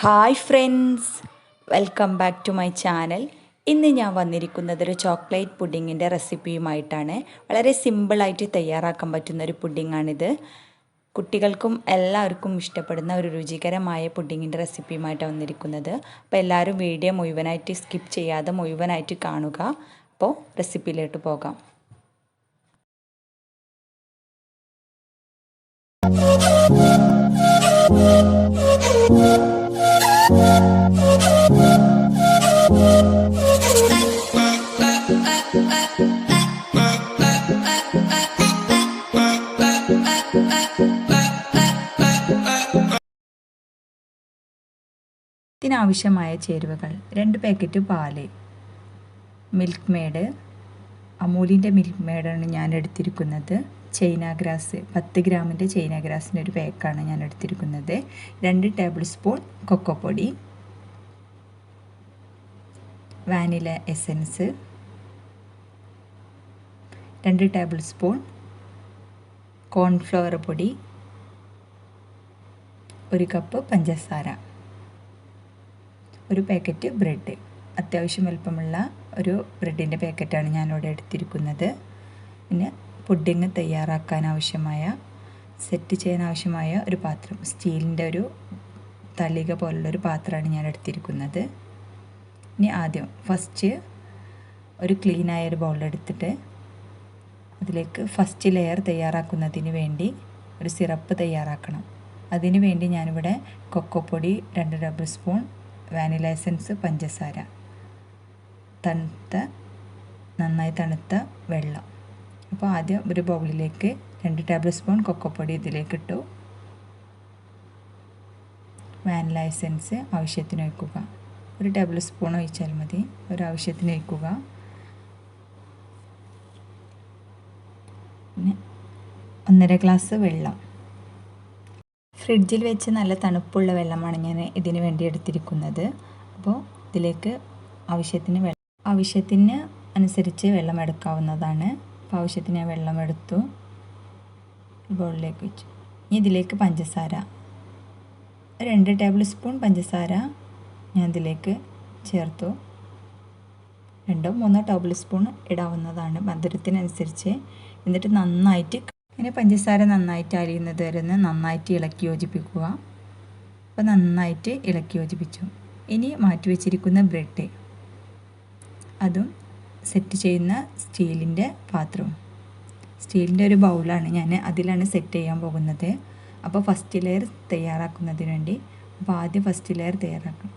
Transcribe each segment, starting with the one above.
Hi friends welcome back to my channel ഇന്ന് ഞാൻ വന്നിരിക്കുന്നത് ഒരു ചോക്ലേറ്റ് പുഡിങ്ങിന്റെ റെസിപ്പിയുമായിട്ടാണ് വളരെ സിമ്പിളായിട്ട് തയ്യാറാക്കാൻ പറ്റുന്ന ഒരു പുഡിങ്ങാണിത് കുട്ടികൾക്കും എല്ലാവർക്കും ഇഷ്ടപ്പെടുന്ന ഒരു രുചികരമായ പുഡിങ്ങിന്റെ റെസിപ്പിയുമായിട്ടാണ് വന്നിരിക്കുന്നത്. അപ്പോൾ എല്ലാവരും വീഡിയോ മുഴുവനായിട്ട് സ്കിപ്പ് ചെയ്യാതെ മുഴുവനായിട്ട് കാണുക. അപ്പോൾ റെസിപ്പിയിലോട്ട് പോകാം. ഇതിനാവശ്യമായ ചേരുവകൾ. രണ്ട് പാക്കറ്റ് പാൽ. മിൽക്ക് മേഡ് അമൂലിന്റെ മിൽക്ക് മേഡാണ് ഞാൻ എടുത്തിരിക്കുന്നത്. ചൈന ഗ്രാസ് പത്ത് ഗ്രാമിന്റെ ചൈന ഗ്രാസിന്റെ ഒരു പാക്കാണ് ഞാൻ എടുത്തിരിക്കുന്നത്. രണ്ട് ടേബിൾ സ്പൂൺ കൊക്കോ പൊടി. Vanilla essence. രണ്ട് ടേബിൾ സ്പൂൺ കോൺഫ്ലവർ പൊടി. ഒരു കപ്പ് പഞ്ചസാര. ഒരു പാക്കറ്റ് ബ്രെഡ്. അത്യാവശ്യം വലുപ്പമുള്ള ഒരു ബ്രെഡിന്റെ പാക്കറ്റാണ് ഞാനിവിടെ എടുത്തിരിക്കുന്നത്. പിന്നെ പുഡിങ് തയ്യാറാക്കാൻ ആവശ്യമായ സെറ്റ് ചെയ്യാൻ ആവശ്യമായ ഒരു പാത്രം. സ്റ്റീലിന്റെ ഒരു തളിക പോലുള്ളൊരു പാത്രമാണ് ഞാൻ എടുത്തിരിക്കുന്നത്. ഇനി ആദ്യം ഫസ്റ്റ് ഒരു ക്ലീനായ ഒരു ബൗൾ എടുത്തിട്ട് അതിലേക്ക് ഫസ്റ്റ് ലെയർ തയ്യാറാക്കുന്നതിന് വേണ്ടി ഒരു സിറപ്പ് തയ്യാറാക്കണം. അതിനു വേണ്ടി ഞാനിവിടെ കൊക്കോപ്പൊടി രണ്ട് ടേബിൾ സ്പൂൺ വാനില എസൻസ് പഞ്ചസാര. തണുത്ത നന്നായി തണുത്ത വെള്ളം. അപ്പോൾ ആദ്യം ഒരു ബൗളിലേക്ക് രണ്ട് ടേബിൾ സ്പൂൺ കൊക്കോപ്പൊടി ഇതിലേക്ക് ഇട്ടു വാനില എസൻസ് ആവശ്യത്തിന് ഒഴിക്കുക. ഒരു ടേബിൾ സ്പൂൺ ഒഴിച്ചാൽ മതി. ഒരു ആവശ്യത്തിന് ഒഴിക്കുക. ഒന്നര ഗ്ലാസ് വെള്ളം. ഫ്രിഡ്ജിൽ വെച്ച് നല്ല തണുപ്പുള്ള വെള്ളമാണ് ഞാൻ ഇതിന് വേണ്ടി എടുത്തിരിക്കുന്നത്. അപ്പോൾ ഇതിലേക്ക് ആവശ്യത്തിന് വെള്ളം ആവശ്യത്തിന് അനുസരിച്ച് വെള്ളം എടുക്കാവുന്നതാണ്. അപ്പോൾ ആവശ്യത്തിന് വെള്ളം എടുത്തു. ബൗളിലേക്ക് വെച്ചു. ഇനി ഇതിലേക്ക് പഞ്ചസാര. രണ്ട് ടേബിൾ സ്പൂൺ പഞ്ചസാര ഞാൻ ഇതിലേക്ക് ചേർത്തു. രണ്ടോ മൂന്നോ ടേബിൾ സ്പൂൺ ഇടാവുന്നതാണ് മധുരത്തിനനുസരിച്ച്. എന്നിട്ട് നന്നായിട്ട് ഇങ്ങനെ പഞ്ചസാര നന്നായിട്ട് അരിയുന്നത് വരെ നന്നായിട്ട് ഇളക്കി യോജിപ്പിക്കുക. അപ്പോൾ നന്നായിട്ട് ഇളക്കി യോജിപ്പിച്ചു. ഇനി മാറ്റി വെച്ചിരിക്കുന്ന ബ്രെഡ്. അതും സെറ്റ് ചെയ്യുന്ന സ്റ്റീലിന്റെ പാത്രവും. സ്റ്റീലിന്റെ ഒരു ബൗളാണ്. ഞാൻ അതിലാണ് സെറ്റ് ചെയ്യാൻ പോകുന്നത്. അപ്പോൾ ഫസ്റ്റ് ലെയർ തയ്യാറാക്കുന്നതിന് വേണ്ടി അപ്പോൾ ആദ്യം ഫസ്റ്റ് ലെയർ തയ്യാറാക്കണം.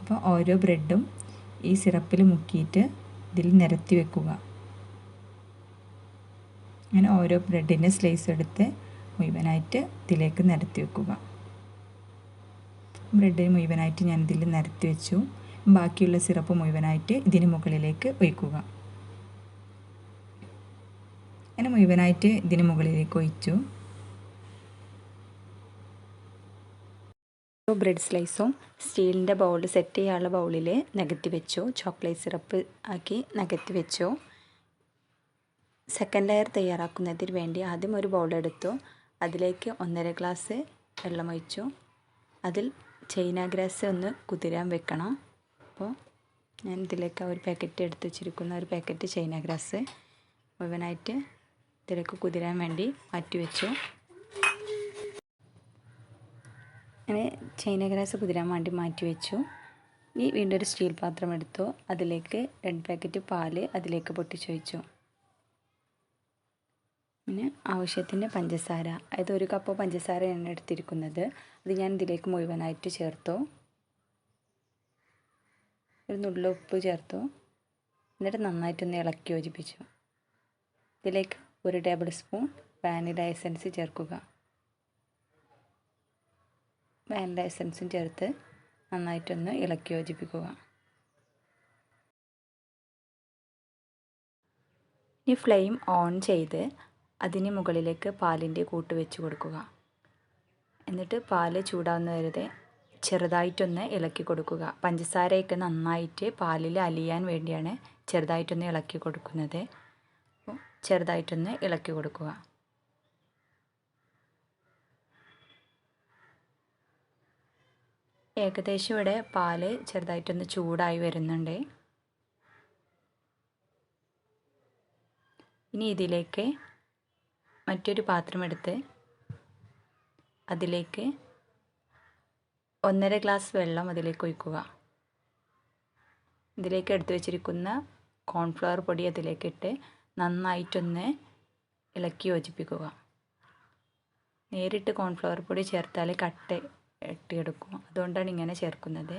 അപ്പോൾ ഓരോ ബ്രെഡും ഈ സിറപ്പിൽ മുക്കിയിട്ട് ഇതിൽ നിരത്തി വെക്കുക. അങ്ങനെ ഓരോ ബ്രെഡിന്റെ സ്ലൈസ് എടുത്ത് മുഴുവനായിട്ട് ഇതിലേക്ക് നിരത്തി വെക്കുക. ബ്രെഡ് മുഴുവനായിട്ട് ഞാൻ ഇതിൽ നിരത്തി വെച്ചു. ബാക്കിയുള്ള സിറപ്പ് മുഴുവനായിട്ട് ഇതിന് മുകളിലേക്ക് ഒഴിക്കുക. അങ്ങനെ മുഴുവനായിട്ട് ഇതിന് മുകളിലേക്ക് ഒഴിച്ചു. ബ്രെഡ് സ്ലൈസും സ്റ്റീലിന്റെ ബൗൾ സെറ്റ് ചെയ്യാനുള്ള ബൗളിൽ നികത്തി വെച്ചു. ചോക്ലേറ്റ് സിറപ്പ് ആക്കി നികത്തി വെച്ചു. സെക്കൻഡ് ലെയർ തയ്യാറാക്കുന്നതിന് വേണ്ടി ആദ്യം ഒരു ബൗൾ എടുത്തു. അതിലേക്ക് ഒന്നര ഗ്ലാസ് വെള്ളമൊഴിച്ചു അതിൽ ചൈന ഗ്രാസ് ഒന്ന് കുതിരാൻ വെക്കണം. അപ്പോൾ ഞാൻ ഇതിലേക്ക് ഒരു പാക്കറ്റ് എടുത്ത് വെച്ചിരിക്കുന്ന ഒരു പാക്കറ്റ് ചൈന ഗ്രാസ് മുഴുവനായിട്ട് ഇതിലേക്ക് കുതിരാൻ വേണ്ടി മാറ്റി വെച്ചു. അങ്ങനെ ചൈന ഗ്രാസ് കുതിരാൻ വേണ്ടി മാറ്റി വെച്ചു. ഇനി വീണ്ടും ഒരു സ്റ്റീൽ പാത്രം എടുത്തു. അതിലേക്ക് രണ്ട് പാക്കറ്റ് പാൽ അതിലേക്ക് പൊട്ടിച്ചു വെച്ചു പിന്നെ ആവശ്യത്തിന് പഞ്ചസാര. അതായത് ഒരു കപ്പ് പഞ്ചസാര പഞ്ചസാരയാണ് എടുത്തിരിക്കുന്നത്. അത് ഞാൻ ഇതിലേക്ക് മുഴുവനായിട്ട് ചേർത്തു. ഒരു നുള്ള ഉപ്പ് ചേർത്തു. എന്നിട്ട് നന്നായിട്ടൊന്ന് ഇളക്കി യോജിപ്പിച്ചു. ഇതിലേക്ക് ഒരു ടേബിൾ സ്പൂൺ വാനില എസൻസ് ചേർക്കുക. വാനില എസൻസും ചേർത്ത് നന്നായിട്ടൊന്ന് ഇളക്കി യോജിപ്പിക്കുക. ഈ ഫ്ലെയിം ഓൺ ചെയ്ത് അതിന് മുകളിലേക്ക് പാലിന്റെ കൂട്ട് വെച്ച് കൊടുക്കുക. എന്നിട്ട് പാൽ ചൂടാവുന്ന വരെ ചെറുതായിട്ടൊന്ന് ഇളക്കി കൊടുക്കുക. പഞ്ചസാരയൊക്കെ നന്നായിട്ട് പാലിൽ അലിയാൻ വേണ്ടിയാണ് ചെറുതായിട്ടൊന്ന് ഇളക്കി കൊടുക്കുന്നത്. ചെറുതായിട്ടൊന്ന് ഇളക്കി കൊടുക്കുക. ഏകദേശം ഇവിടെ പാൽ ചെറുതായിട്ടൊന്ന് ചൂടായി വരുന്നുണ്ട്. ഇനി ഇതിലേക്ക് മറ്റൊരു പാത്രമെടുത്ത് അതിലേക്ക് ഒന്നര ഗ്ലാസ് വെള്ളം അതിലേക്ക് ഒഴിക്കുക. ഇതിലേക്ക് എടുത്തു വെച്ചിരിക്കുന്ന കോൺഫ്ലവർ പൊടി അതിലേക്കിട്ട് നന്നായിട്ടൊന്ന് ഇളക്കി യോജിപ്പിക്കുക. നേരിട്ട് കോൺഫ്ലവർ പൊടി ചേർത്താൽ കട്ട ഇട്ടിയെടുക്കും അതുകൊണ്ടാണ് ഇങ്ങനെ ചേർക്കുന്നത്.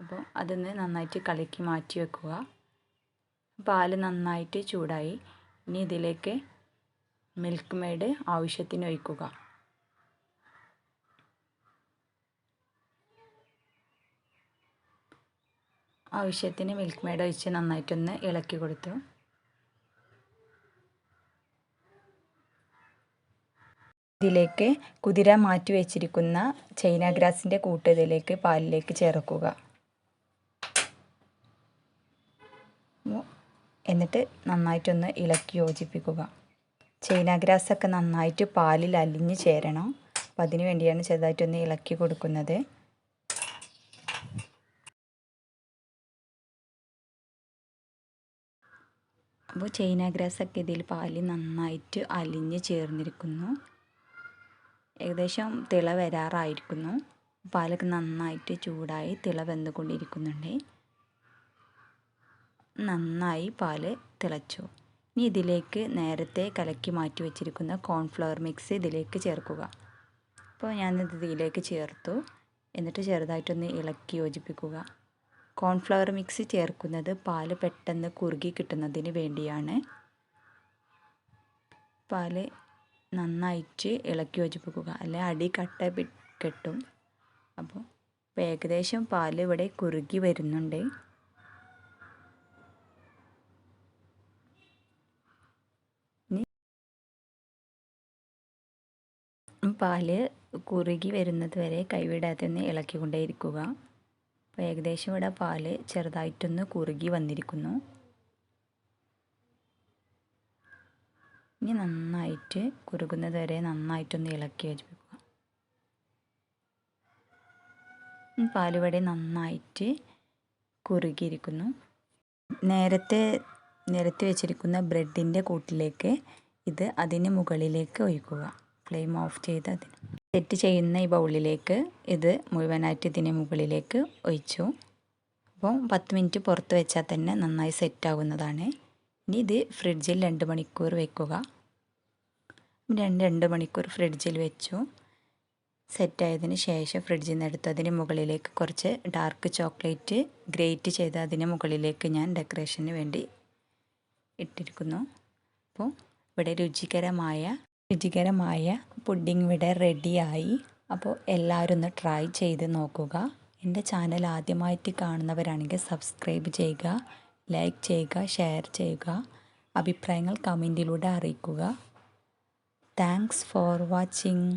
അപ്പോൾ അതൊന്ന് നന്നായിട്ട് കലക്കി മാറ്റി വെക്കുക. പാൽ നന്നായിട്ട് ചൂടായി. ഇനി ഇതിലേക്ക് മിൽക്ക് മെയ്ഡ് ആവശ്യത്തിന് ഒഴിക്കുക ആവശ്യത്തിന് മിൽക്ക് മെയ്ഡ് ഒഴിച്ച് നന്നായിട്ടൊന്ന് ഇളക്കി കൊടുത്തു. ഇതിലേക്ക് കുതിര മാറ്റി വെച്ചിരിക്കുന്ന ചൈന ഗ്രാസിന്റെ കൂട്ട് ഇതിലേക്ക് പാലിലേക്ക് ചേർക്കുക. എന്നിട്ട് നന്നായിട്ടൊന്ന് ഇളക്കി യോജിപ്പിക്കുക. ചൈന ഗ്രാസൊക്കെ നന്നായിട്ട് പാലിൽ അലിഞ്ഞ് ചേരണം. അപ്പം അതിന് വേണ്ടിയാണ് ചെറുതായിട്ടൊന്ന് ഇളക്കി കൊടുക്കുന്നത്. അപ്പോൾ ചൈന ഗ്രാസൊക്കെ ഇതിൽ പാലിൽ നന്നായിട്ട് അലിഞ്ഞ് ചേർന്നിരിക്കുന്നു. ഏകദേശം തിള വരാറായിരിക്കുന്നു. പാലൊക്കെ നന്നായിട്ട് ചൂടായി തിള വെന്തുകൊണ്ടിരിക്കുന്നുണ്ട് നന്നായി പാൽ തിളച്ചു. ഇനി ഇതിലേക്ക് നേരത്തെ കലക്കി മാറ്റി വെച്ചിരിക്കുന്ന കോൺഫ്ലവർ മിക്സ് ഇതിലേക്ക് ചേർക്കുക. അപ്പോൾ ഞാനിത് ഇതിലേക്ക് ചേർത്തു. എന്നിട്ട് ചെറുതായിട്ടൊന്ന് ഇളക്കി യോജിപ്പിക്കുക. കോൺഫ്ലവർ മിക്സ് ചേർക്കുന്നത് പാൽ പെട്ടെന്ന് കുറുകി കിട്ടുന്നതിന് വേണ്ടിയാണ്. പാൽ നന്നായിട്ട് ഇളക്കി യോജിപ്പിക്കുക. അല്ലെ അടി കട്ട കെട്ടും. അപ്പോൾ ഏകദേശം പാൽ ഇവിടെ കുറുകി വരുന്നുണ്ട്. പാൽ കുറുകി വരുന്നത് വരെ കൈവിടാതെ ഒന്ന് ഇളക്കിക്കൊണ്ടേയിരിക്കുക. അപ്പോൾ ഏകദേശം ഇവിടെ പാൽ ചെറുതായിട്ടൊന്ന് കുറുകി വന്നിരിക്കുന്നു. ഇനി നന്നായിട്ട് കുറുകുന്നത് വരെ നന്നായിട്ടൊന്ന് ഇളക്കി യോജിപ്പിക്കുക. പാലുവടി നന്നായിട്ട് കുറുകിയിരിക്കുന്നു. നേരത്തെ നിരത്തി വെച്ചിരിക്കുന്ന ബ്രെഡിന്റെ കൂട്ടിലേക്ക് ഇത് അതിന് മുകളിലേക്ക് ഒഴിക്കുക. ഫ്ലെയിം ഓഫ് ചെയ്ത് അതിന് സെറ്റ് ചെയ്യുന്ന ഈ ബൗളിലേക്ക് ഇത് മുഴുവനായിട്ട് ഇതിന് മുകളിലേക്ക് ഒഴിച്ചു. അപ്പോൾ പത്ത് മിനിറ്റ് പുറത്ത് വെച്ചാൽ തന്നെ നന്നായി സെറ്റ് ആവുന്നതാണ്. ഇനി ഇത് ഫ്രിഡ്ജിൽ രണ്ട് മണിക്കൂർ വെക്കുക. രണ്ട് രണ്ട് മണിക്കൂർ ഫ്രിഡ്ജിൽ വെച്ചു. സെറ്റായതിന് ശേഷം ഫ്രിഡ്ജിൽ നിന്ന് എടുത്ത് അതിന് മുകളിലേക്ക് കുറച്ച് ഡാർക്ക് ചോക്ലേറ്റ് ഗ്രേറ്റ് ചെയ്ത് അതിന് മുകളിലേക്ക് ഞാൻ ഡെക്കറേഷന് വേണ്ടി ഇട്ടിരിക്കുന്നു. അപ്പോൾ ഇവിടെ രുചികരമായ രുചികരമായ പുഡിംഗ് ഇവിടെ റെഡിയായി. അപ്പോൾ എല്ലാവരും ഒന്ന് ട്രൈ ചെയ്ത് നോക്കുക. എന്റെ ചാനൽ ആദ്യമായിട്ട് കാണുന്നവരാണെങ്കിൽ സബ്സ്ക്രൈബ് ചെയ്യുക ലൈക്ക് ചെയ്യുക ഷെയർ ചെയ്യുക അഭിപ്രായങ്ങൾ കമന്റിലൂടെ അറിയിക്കുക. Thanks for watching.